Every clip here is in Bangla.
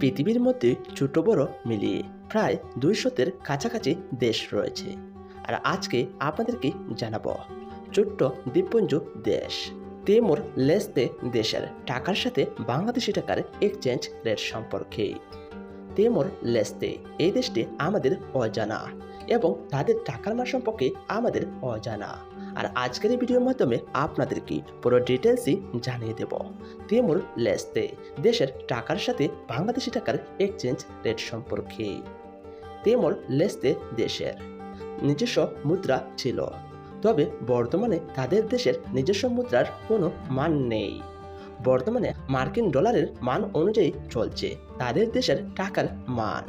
পৃথিবীর মধ্যে ছোট বড় মিলিয়ে প্রায় দুইশতের কাছাকাছি দেশ রয়েছে। আর আজকে আপনাদেরকে জানাব, ছোট্ট দ্বীপপুঞ্জ দেশ। তেমুর লেস্তে দেশের টাকার সাথে বাংলাদেশি টাকার এক্সচেঞ্জ রেট সম্পর্কে। তেমুর লেস্তে, এই দেশটি আমাদের অজানা এবং তাদের টাকার মান সম্পর্কে আমাদের অজানা। আর আজকের ভিডিওর মাধ্যমে আপনাদেরকে পুরো ডিটেলসই জানিয়ে দেব। তেমুর লেস্তে দেশের টাকার সাথে বাংলাদেশি টাকার এক্সচেঞ্জ রেট সম্পর্কে। তেমুর লেস্তে দেশের নিজস্ব মুদ্রা ছিল। তবে বর্তমানে তাদের দেশের নিজস্ব মুদ্রার কোনো মান নেই। বর্তমানে মার্কিন ডলারের মান অনুযায়ী চলছে তাদের দেশের টাকার মান।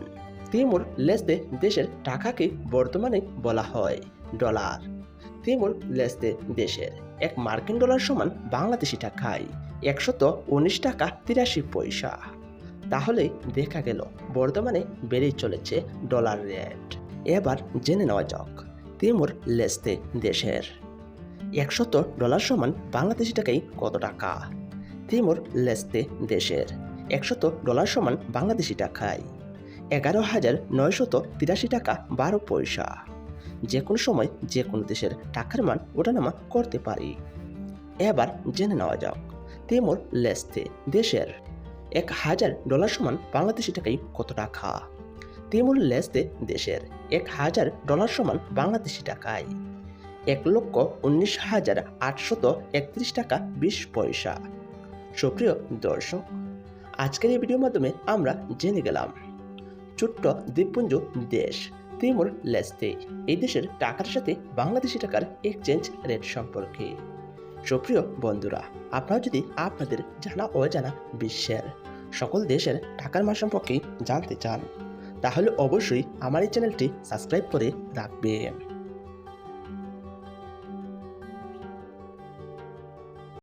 তিমুর লেস্তে দেশের টাকাকে বর্তমানে বলা হয় ডলার। তিমুর লেস্তে দেশের। এক মার্কিন ডলার সমান বাংলাদেশি টাকায় একশত উনিশ টাকা তিরাশি পয়সা। তাহলে দেখা গেল, বর্তমানে বেড়েই চলেছে ডলার রেট। এবার জেনে নেওয়া যাক তিমুর লেস্তে দেশের। একশত ডলার সমান বাংলাদেশি টাকায় কত টাকা? তিমুর লেস্তে দেশের। একশত ডলার সমান বাংলাদেশি টাকায় এগারো হাজার নয়শত তিরাশি টাকা বারো পয়সা। যে কোনো সময় যে কোনো দেশের টাকার মান ওঠানামা করতে পারি। এবার জেনে নেওয়া যাক, তিমুর লেস্তে দেশের এক হাজার ডলার সমান বাংলাদেশি টাকায় কত টাকা? তিমুর লেস্তে দেশের এক হাজার ডলার সমান বাংলাদেশি টাকায় এক লক্ষ উনিশ হাজার আটশত একত্রিশ টাকা বিশ পয়সা। সুপ্রিয় দর্শক, আজকের এই ভিডিওর মাধ্যমে আমরা জেনে গেলাম, ছোট্ট দ্বীপপুঞ্জ দেশ তিমুর লেস্তে এই দেশের টাকার সাথে বাংলাদেশি টাকার এক্সচেঞ্জ রেট সম্পর্কে। সুপ্রিয় বন্ধুরা, আপনারা যদি আপনাদের জানা অজানা বিশ্বের সকল দেশের টাকার মান সম্পর্কে জানতে চান, তাহলে অবশ্যই আমার এই চ্যানেলটি সাবস্ক্রাইব করে রাখবেন।